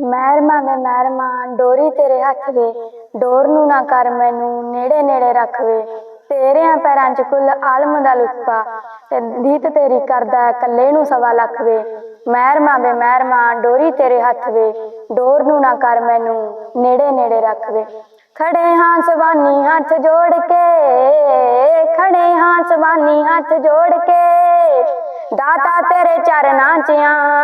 ਮਹਿਰਮਾ ਵੇ ਮਹਿਰਮਾ, ਡੋਰੀ ਤੇਰੇ ਹੱਥ ਵੇ। ਡੋਰ ਨੂੰ ਨਾ ਕਰ ਮੈਨੂੰ, ਨੇੜੇ ਨੇੜੇ ਰੱਖ ਵੇ। ਤੇਰਿਆਂ ਪੈਰਾਂ 'ਚ ਕੁੱਲ ਆਲਮ ਦਾ ਲੁਤਫਾ, ਤੇ ਦੀਤ ਤੇਰੀ ਕਰਦਾ ਕੱਲੇ ਨੂੰ ਸਵਾ ਲੱਖ ਵੇ। ਮਹਿਰਮਾ ਵੇ ਮਹਿਰਮਾ, ਡੋਰੀ ਤੇਰੇ ਹੱਥ ਵੇ। ਡੋਰ ਨੂੰ ਨਾ ਕਰ ਮੈਨੂੰ, ਨੇੜੇ ਨੇੜੇ ਰੱਖ ਵੇ। ਖੜੇ ਹਾਂ ਸਵਾਨੀ ਹੱਥ ਜੋੜ ਕੇ, ਖੜੇ ਹਾਂ ਸਵਾਨੀ ਹੱਥ ਜੋੜ ਕੇ। ਦਾਤਾ ਤੇਰੇ ਚਰਨਾਂ 'ਚ ਆਣ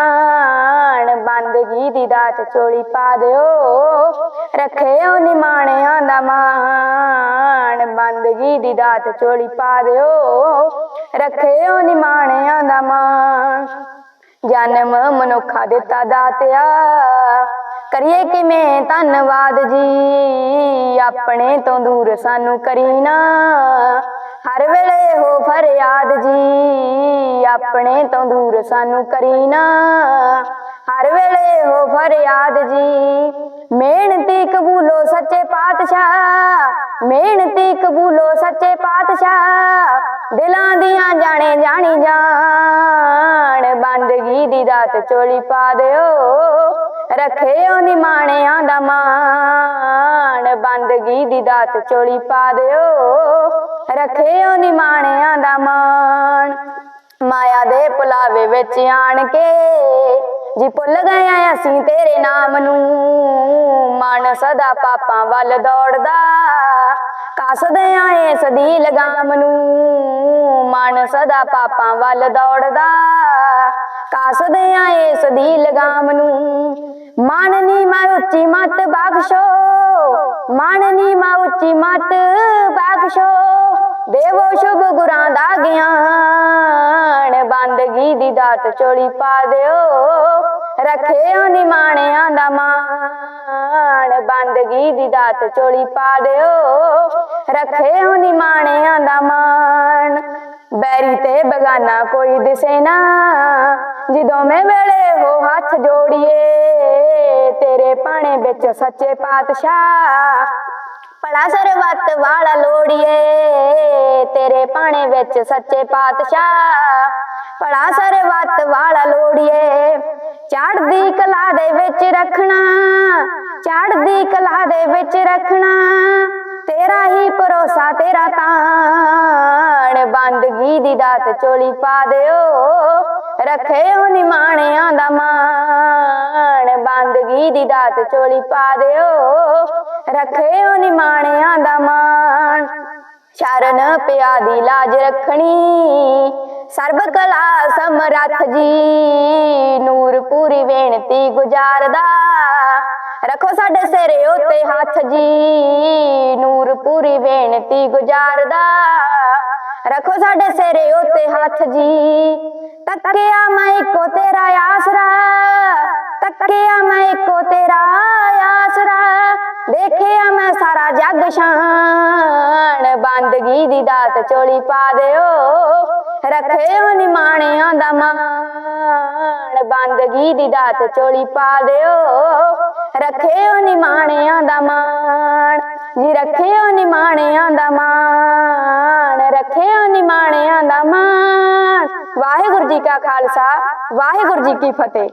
ਬੰਦਗੀ ਦੀ ਦਾਤ ਚੋਲੀ ਪਾ ਦਿਓ। ਰੱਖਿਓ ਨਿਮਾਣਿਆਂ ਦਾ ਮਾਣ। ਬੰਦਗੀ ਦੀ ਦਾਤ ਚੋਲੀ ਪਾ ਦਿਓ। ਰੱਖਿਓ ਨਿਮਾਣਿਆਂ ਦਾ ਮਾਣ। ਜਨਮ ਮਨੁੱਖਾ ਦਿੱਤਾ ਦਾਤਿਆ। ਕਰੀਏ ਕਿਵੇਂ ਧੰਨਵਾਦ ਜੀ। ਆਪਣੇ ਤੋਂ ਦੂਰ ਸਾਨੂੰ ਕਰੀ ਨਾ। ਹਰ ਵੇਲੇ ਹੋ ਫਰਿਆਦ ਜੀ। ਆਪਣੇ ਤੋਂ ਦੂਰ ਸਾਨੂੰ ਕਰੀ ਨਾ। ਹਰ ਵੇਲੇ ਹੋ ਫਰਿਆਦ ਜੀ। ਮਿਹਨਤੀ ਕਬੂਲੋ ਸੱਚੇ ਪਾਤਸ਼ਾਹ, ਮਿਹਨਤੀ ਕਬੂਲੋ ਸੱਚੇ ਪਾਤਸ਼ਾਹ। ਦਿਲਾਂ ਦੀਆਂ ਜਾਣੇ ਜਾਣੀ ਜਾਣ, ਬੰਦਗੀ ਦੀ ਦਾਤ ਚੋਲੀ ਪਾ ਦਿਓ। ਰੱਖਿਓ ਨਿਮਾਣਿਆਂ ਦਾ ਮਾਣ, ਬੰਦਗੀ ਦੀ ਦਾਤ ਚੋਲੀ ਪਾ ਦਿਓ। ਰੱਖਿਓ ਨਿਮਾਣਿਆਂ ਦਾ ਮਾਣ। ਮਾਇਆ ਦੇ ਪੁਲਾਵੇ ਵਿੱਚ ਆਣ ਕੇ ਜੀ ਭੁੱਲ ਗਏ ਅਸੀਂ ਤੇਰੇ ਨਾਮ ਨੂੰ। ਮਨ ਸਦਾ ਪਾਪਾਂ ਵੱਲ ਦੌੜਦਾ। ਕੱਸਦੇ ਆ ਇਸ ਦੀ ਲਗਾਮ ਨੂੰ। ਮਨ ਸਦਾ ਪਾਪਾਂ ਵੱਲ ਦੌੜਦਾ। ਕੱਸਦੇ ਆ ਇਸ ਦੀ ਲਗਾਮ ਨੂੰ। ਮਨ ਨੀ ਮੈਂ ਉੱਚੀ ਮਤ ਬਖਸ਼ੋ। ਮਨ ਨੀ ਮੈਂ ਉੱਚੀ ਮਤ ਬਖਸ਼ੋ। ਦੇਵੋ ਸ਼ੁਭ ਗੁਰਾਂ ਦਾ ਗਿਆਨ, ਬੰਦਗੀ ਦੀ ਦਾਤ ਚੋਲੀ ਪਾ ਦਿਓ ਰੱਖਿਓ ਨਿਮਾਣਿਆਂ ਦਾ ਮਾਣ, ਬੰਦਗੀ ਦੀ ਦਾਤ ਚੋਲੀ ਪਾ ਦਿਓ ਰੱਖਿਓ ਨਿਮਾਣਿਆਂ ਦਾ ਮਾਣ। ਬੈਰੀ ਤੇ ਬਗਾਨਾ ਕੋਈ ਦਿਸੇ ਨਾ, ਜਦੋਂ ਮੈਂ ਵੇਲੇ ਹੋ ਹੱਥ ਜੋੜੀਏ, ਤੇਰੇ ਪਾਣੇ ਵਿੱਚ ਸੱਚੇ ਪਾਤਸ਼ਾਹ ਪੜਾ ਸਰਬੱਤ ਵਾਲਾ ਲੋੜੀਏ। ਤੇਰੇ ਪਾਣੇ ਵਿੱਚ ਸੱਚੇ ਪਾਤਸ਼ਾਹ ਪੜਾ ਸਰਬੱਤ ਵਾਲਾ ਲੋੜੀਏ। ਚੜ੍ਹਦੀ ਕਲਾ ਦੇ ਵਿੱਚ ਰੱਖਣਾ, ਚੜ੍ਹਦੀ ਕਲਾ ਦੇ ਵਿੱਚ ਰੱਖਣਾ। ਤੇਰਾ ਹੀ ਭਰੋਸਾ, ਤੇਰਾ ਤਾਣ, ਬੰਦਗੀ ਦੀ ਦਾਤ ਚੋਲੀ ਪਾ ਦਿਓ। ਰੱਖਿਓ ਨਿਮਾਣਿਆਂ ਦਾ ਮਾਣ, ਬੰਦਗੀ ਦੀ ਦਾਤ ਚੋਲੀ ਪਾ ਦਿਓ। ਰੱਖਿਓ ਨਿਮਾਣਿਆਂ ਦਾ ਮਾਣ। ਸ਼ਰਨ ਪਿਆ ਦੀ ਲਾਜ ਰੱਖਣੀ, ਸਰਬ ਕਲਾ ਸਮਰੱਥ ਜੀ। ਨੂਰ ਬੇਨਤੀ ਗੁਜ਼ਾਰਦਾ, ਰੱਖੋ ਸਾਡੇ ਸਿਰ ਉਤੇ ਹੱਥ ਜੀ। ਨੂਰ ਪੂਰੀ ਬੇਨਤੀ ਗੁਜ਼ਾਰਦਾ, ਰੱਖੋ ਸਾਡੇ ਸਿਰ ਉਤੇ ਹੱਥ ਜੀ। ਤੱਕਿਆ ਮੈਂ ਇੱਕੋ ਤੇਰਾ ਆਸਰਾ, ਤੱਕਿਆ ਮੈਂ ਇੱਕੋ ਸ਼ਾਨ ਬੰਦਗੀ ਦੀ ਦਾਤ ਚੋਲੀ ਪਾ ਦਿਓ। ਰੱਖਿਓ ਨਿਮਾਣਿਆਂ ਦਾ ਮਾਣ, ਬੰਦਗੀ ਦੀ ਦਾਤ ਚੋਲੀ ਪਾ ਦਿਓ। ਰੱਖਿਓ ਨਿਮਾਣਿਆਂ ਦਾ ਮਾਣ ਜੀ ਰੱਖਿਓ ਨਿਮਾਣਿਆਂ ਦਾ ਮਾਣ, ਰੱਖਿਓ ਨਿਮਾਣਿਆਂ ਦਾ ਮਾਣ। ਵਾਹਿਗੁਰੂ ਜੀ ਕਾ ਖਾਲਸਾ, ਵਾਹਿਗੁਰੂ ਜੀ ਕੀ ਫਤਿਹ।